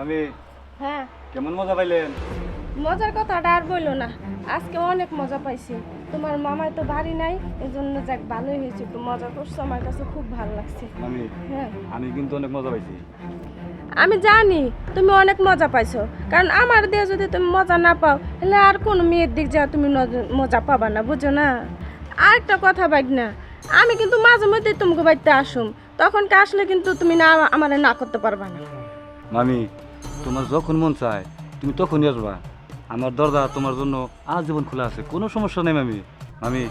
ভাবি হ্যাঁ। কেমন মজা পাইলেন? মজার কথাটা আর বলল না। আজকে অনেক মজা পাইছি। তোমার মামাই তো বাড়ি নাই এই জন্য যাক ভালোই হয়েছে একটু মজা করছ আমার কাছে খুব ভালো লাগছে। আমি হ্যাঁ। আমি কিন্তু অনেক মজা পাইছি। আমি জানি তুমি অনেক মজা পাইছো। কারণ আমার দিয়ে যদি তুমি মজা না পাও তাহলে আর কোন মেয়ের দিক যা তুমি মজা পাবা না বুঝো না? আর একটা কথা বাইক না আমি কিন্তু মাঝে মধ্যে তোমাকে বাড়িতে আসুম। তখন আসলে কিন্তু তুমি না আমার না করতে পারবা না। মামি তোমার যখন মন চায় তুমি তখনই আসবা। আমার দরজা তোমার জন্য আজীবন খোলা আছে কোনো সমস্যা নেই মামি। মামি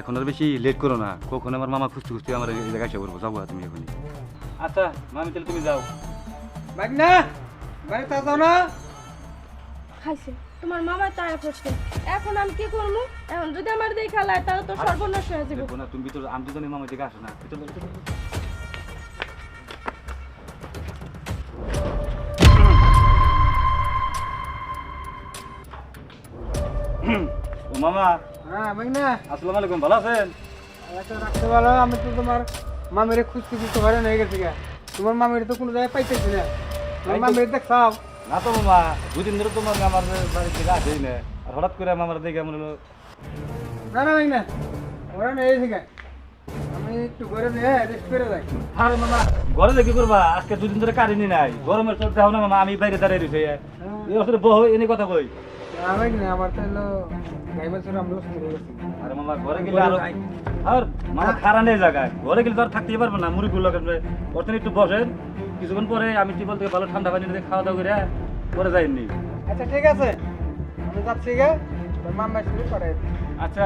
এখন আর বেশি লেট করো না। কখন আমার মামা খুঁজতে খুঁজতে আমার এই জায়গায় এসে পড়ব। যাব তুমি এখনই। আচ্ছা মামি তাহলে তুমি যাও। বাগনা বাড়িতে যাও না। খাইছে। তোমার মামা তাই পড়ছে এখন আমি কি করব? এখন যদি আমার দিয়ে খেলায় তাহলে তো সর্বনাশ হয়ে যাবে। না তুমি ভিতরে আমি তো জানি মামা দিকে আসো না। ভিতরে। মামা। হ্যাঁ বাগনা আসসালামু আলাইকুম ভালো আছেন? একটা রাখতে ভালো আমি তো তোমার মামিরে খুঁজতে খুঁজতে ঘরে নিয়ে গেছি গা। তোমার মামির তো কোনো জায়গায় পাইতেছি না। তোমার মামির দেখছাও? না তো মামা দুদিন ধরে তোমার আমার বাড়ি থেকে আসেই না আর হঠাৎ করে আমার দেখে এমন হলো না না বাগনা ওরা নিয়ে গেছি গা। আমি একটু ঘরে নিয়ে রেস্ট করে যাই। আরে মামা ঘরে দেখি করবা? আজকে দুদিন ধরে কারেন্টই নাই গরমের চোখ দাও না মামা আমি বাইরে দাঁড়িয়ে রয়েছি। এই বছর বহ এনে কথা কই। আমার তো হলো গাই বছর শুরু গেছি আরে মামা ঘরে গেলে আরও আর মামা খারা নেই জায়গায়। ঘরে গেলে তো আর থাকতেই পারব না মুড়ি গুলো ওখানে একটু বসেন। কিছুক্ষণ পরে আমি টিবল থেকে ভালো ঠান্ডা পানি খাওয়া দাওয়া করে পরে যাইনি। আচ্ছা ঠিক আছে। আমি যাচ্ছি গে মামার শুরু করে আচ্ছা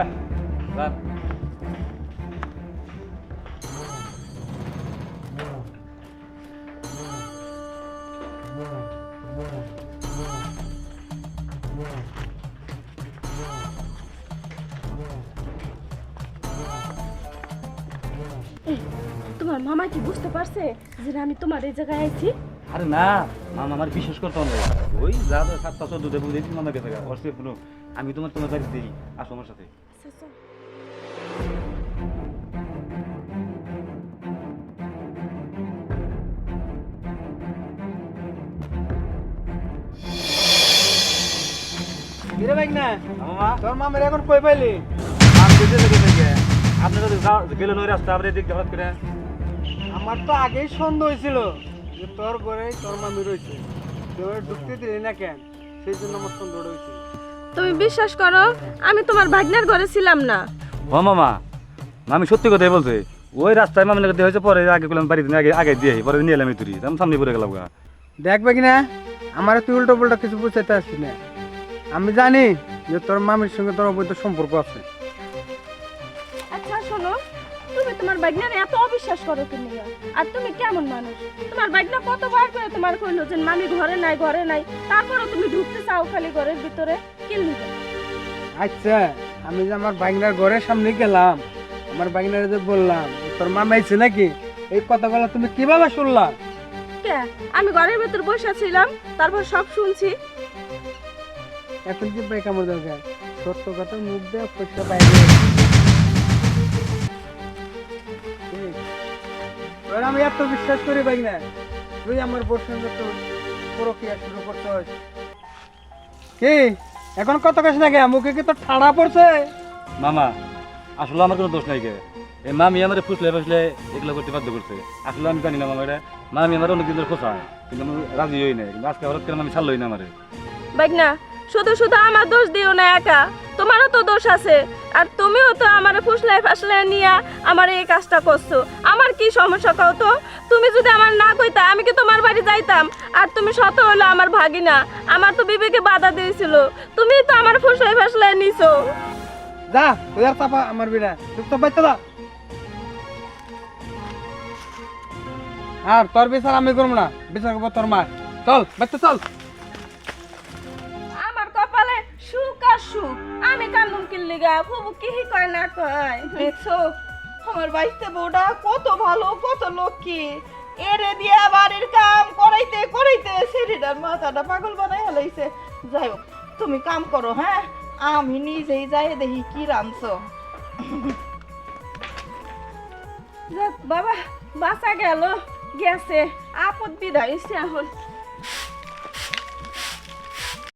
তোমার মামা কি বুঝতে পারছে যে আমি তোমার এই জায়গায় আইছি? আরে না মামা আমার বিশ্বাস করতে হবে ওই যা যা সাতটা চোদ্দ দেবো দেখি মামা গেছে অর্থে পুরো আমি তোমার তোমার বাড়িতে দিই আসো আমার সাথে। চল। কিরে বাগনা মামা। তোর মামির এখন কই পাইলি? আমি যেতে থেকে থেকে আপনারা তো গেলেন ওই রাস্তা আপনি দিক হঠাৎ করে। আমার তো আগেই সন্দেহ হয়েছিল যে তোর ঘরে তোর মামি রয়েছে। তুই ওরে ঢুকতে দিলি না কেন? সেই জন্য আমার সন্দেহ হয়েছিল। তুমি বিশ্বাস করো আমি তোমার ভাগ্নের ঘরে ছিলাম না। ও মামা। মামি সত্যি কথাই বলছে ওই রাস্তায় মামি লাগাতে হয়েছে পরে আগে করলাম বাড়িতে আগে আগে দিয়ে পরে নিয়ে এলাম তুরি। আমি সামনে পড়ে গেলাম গা। দেখবে কি না আমার তুই উল্টো পুল্টো কিছু বুঝাইতে আসছি না আমি জানি যে তোর মামির সঙ্গে তোর অবৈধ সম্পর্ক আছে। তুমি তোমার ভাগ্নের এত অবিশ্বাস করো তুমি আর তুমি কেমন মানুষ? তোমার ভাগ্না কতবার করে তোমার কইলো যে মামি ঘরে নাই ঘরে নাই। তারপরে তুমি ঢুকতে চাও খালি ঘরের ভিতরে? কিনলি আচ্ছা আমি যে আমার বাইকনার ঘরের সামনে গেলাম আমার বাগনার যে বললাম তোর মামা আইছে নাকি? এই কথাগুলো তুমি কীভাবে শুনলা? আমি ঘরের ভিতর বসে ছিলাম তারপর সব শুনছি। এখন কি বাইক আমার দরকার? সত্য কথা মুখ দেওয়া পয়সা বাইরে এবার আমি এত বিশ্বাস করি বাইক না। তুই আমার বোর সঙ্গে তো প্রক্রিয়া শুরু করতে হয়। কি? এখন কত কাছে না গে মুখে কি তোর ঠাড়া পড়ছে? মামা আসলে আমার কোনো দোষ নাই কে এই মামি আমার ফুসলে ফুসলে এগুলো করতে বাধ্য করছে। আসলে আমি জানি না মামা এটা। মামি আমার অনেক দিন ধরে খোঁচায় কিন্তু আমি রাজি হই নাই। কিন্তু আজকে হঠাৎ করে আমি ছাড়লই না আমারে। ভাগ্না শুধু শুধু আমার দোষ দিও না একা। তোমারও তো দোষ আছে। আর তুমিও তো আমার ফুসলাই ফাসলাই নিয়ে আমার এই কাজটা করছ। আমার কি সমস্যা কও তো? তুমি যদি আমার না কইতা আমি কি তোমার বাড়ি যাইতাম? আর তুমি শত হলো আমার ভাগিনা। আমার তো বিবেকে বাধা দিয়েছিল। তুমি তো আমার ফুসলাই ফাসলাই নিছো। যা তুই আর চাপা আমার বিনা। তুই তো বাইতে দা আর তোর বিচার আমি করব না। বিচার করব তোর মা চল বাইতে চল। আমার কপালে সুখ আর সুখ। আমি কান্দুম কিনলি গা কি কয় না কয়। দেখছ, আমার বাড়িতে বউটা কত ভালো, কত লক্ষ্মী। এরে দিয়া বাড়ির কাম করাইতে করাইতে শরীরের মাথাটা পাগল বানাই হেলাইছে যাই হোক, তুমি কাম করো হ্যাঁ? আমি নিজেই যাই দেখি কি রাঁধছো। বাবা, বাঁচা গেল, গেছে। আপদ বিদায় এখন